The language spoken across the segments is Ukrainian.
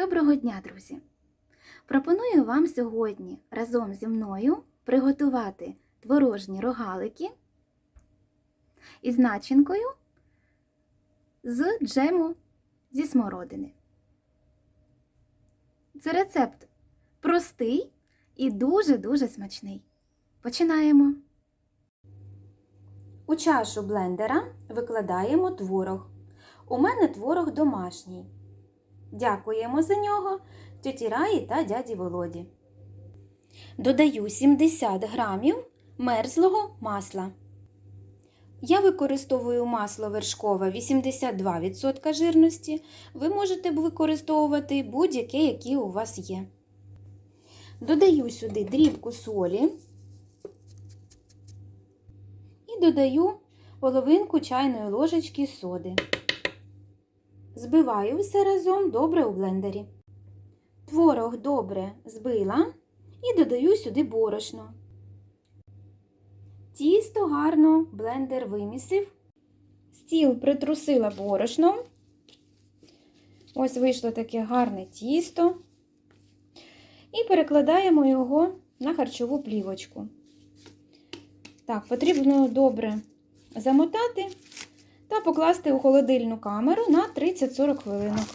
Доброго дня, друзі! Пропоную вам сьогодні разом зі мною приготувати творожні рогалики із начинкою з джему зі смородини. Це рецепт простий і дуже-дуже смачний. Починаємо. У чашу блендера викладаємо творог. У мене творог домашній. Дякуємо за нього тьоті Раї та дяді Володі. Додаю 70 грамів мерзлого масла. Я використовую масло вершкове 82% жирності. Ви можете використовувати будь-яке, яке у вас є. Додаю сюди дрібку солі і додаю половинку чайної ложечки соди. Збиваю все разом добре у блендері. Творог добре збила і додаю сюди борошно. Тісто гарно блендер вимісив. Стіл притрусила борошном. Ось вийшло таке гарне тісто. І перекладаємо його на харчову плівочку. Так, потрібно добре замотати та покласти у холодильну камеру на 30-40 хвилинок.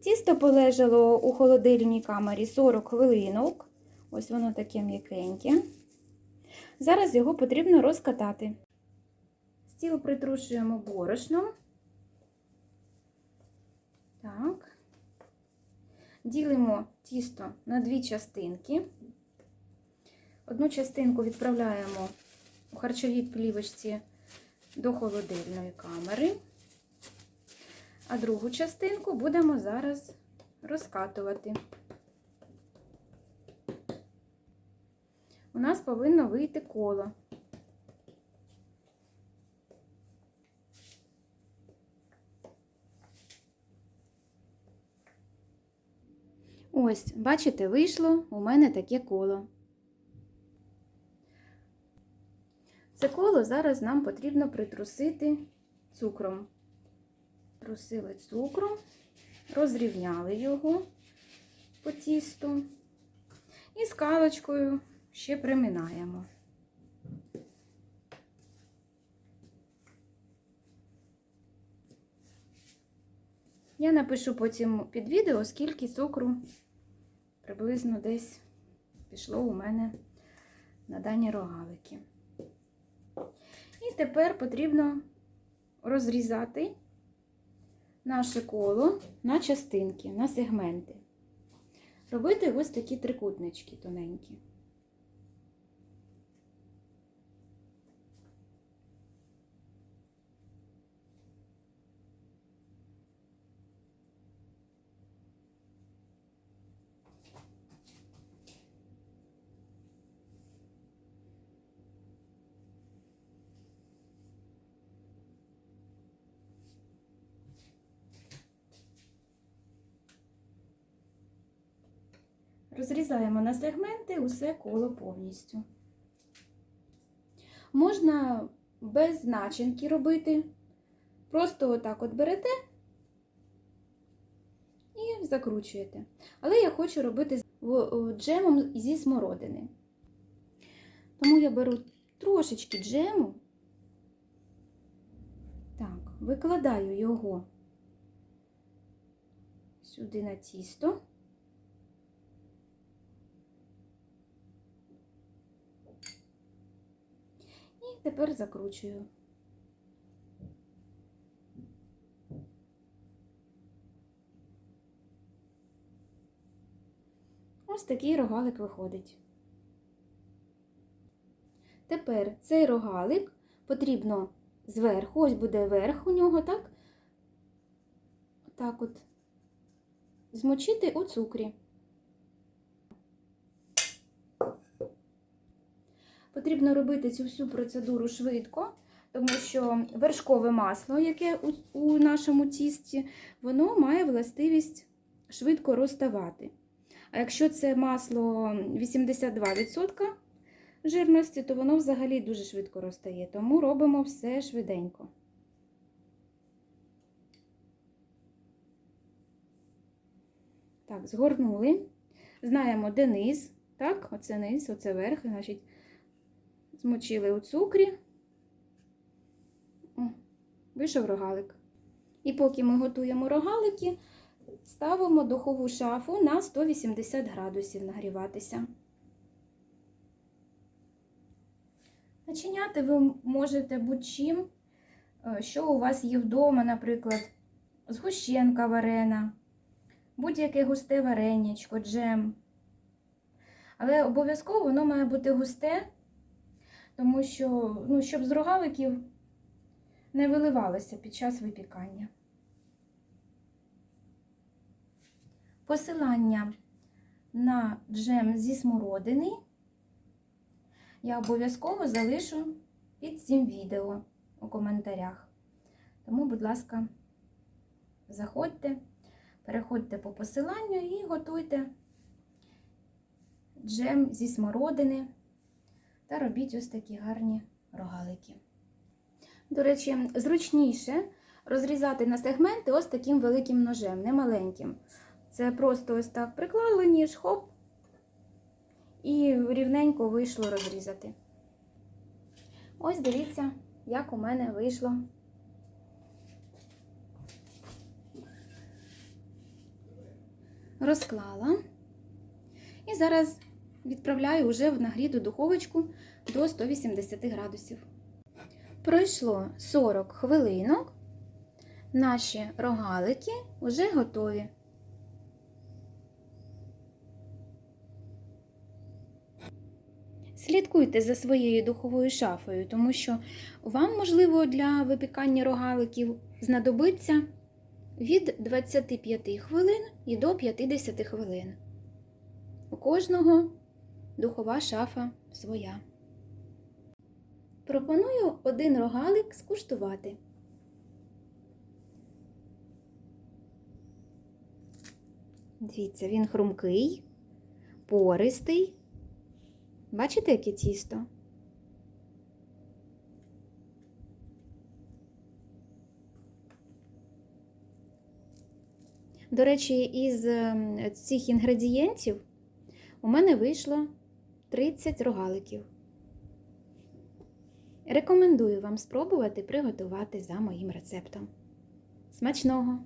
Тісто полежало у холодильній камері 40 хвилинок. Ось воно таке м'якеньке. Зараз його потрібно розкатати. Стіл притрушуємо борошном. Так. Ділимо тісто на дві частинки. Одну частинку відправляємо у харчовій плівочці до холодильної камери, а другу частинку будемо зараз розкатувати. У нас повинно вийти коло. Ось, бачите, вийшло у мене таке коло. Це зараз нам потрібно притрусити цукром. Трусили цукром, розрівняли його по тісту і скалочкою ще приминаємо. Я напишу потім під відео, скільки цукру приблизно десь пішло у мене на дані рогалики. Тепер потрібно розрізати наше коло на частинки, на сегменти. Робити ось такі трикутнички тоненькі. Розрізаємо на сегменти усе коло повністю. Можна без начинки робити. Просто отак от берете і закручуєте. Але я хочу робити джемом зі смородини. Тому я беру трошечки джему, так, викладаю його сюди на тісто. І тепер закручую. Ось такий рогалик виходить. Тепер цей рогалик потрібно зверху, ось буде верх у нього, так? Так от, змочити у цукрі. Потрібно робити цю всю процедуру швидко, тому що вершкове масло, яке у, нашому тісті, воно має властивість швидко розставати. А якщо це масло 82% жирності, то воно взагалі дуже швидко розтає. Тому робимо все швиденько. Так, згорнули. Знаємо, де низ. Так, оце низ, оце верх. Значить, змочили у цукрі. О, вийшов рогалик. І поки ми готуємо рогалики, ставимо духову шафу на 180 градусів нагріватися. Начиняти ви можете будь-чим, е, що у вас є вдома, наприклад, згущенка варена, будь-яке густе варенячко, джем. Але обов'язково воно має бути густе, тому що, ну, щоб з рогаликів не виливалося під час випікання. Посилання на джем зі смородини я обов'язково залишу під цим відео у коментарях. Тому, будь ласка, заходьте, переходьте по посиланню і готуйте джем зі смородини та робіть ось такі гарні рогалики. До речі, зручніше розрізати на сегменти ось таким великим ножем, не маленьким. Це просто ось так приклали ніж, хоп, і рівненько вийшло розрізати. Ось дивіться, як у мене вийшло. Розклала. І зараз відправляю вже в нагріту духовочку до 180 градусів. Пройшло 40 хвилинок. Наші рогалики вже готові. Слідкуйте за своєю духовою шафою, тому що вам, можливо, для випікання рогаликів знадобиться від 25 хвилин і до 50 хвилин. У кожного духова шафа своя. Пропоную один рогалик скуштувати. Дивіться, він хрумкий, пористий. Бачите, яке тісто? До речі, із ем, цих інгредієнтів у мене вийшло 30 рогаликів. Рекомендую вам спробувати приготувати за моїм рецептом. Смачного!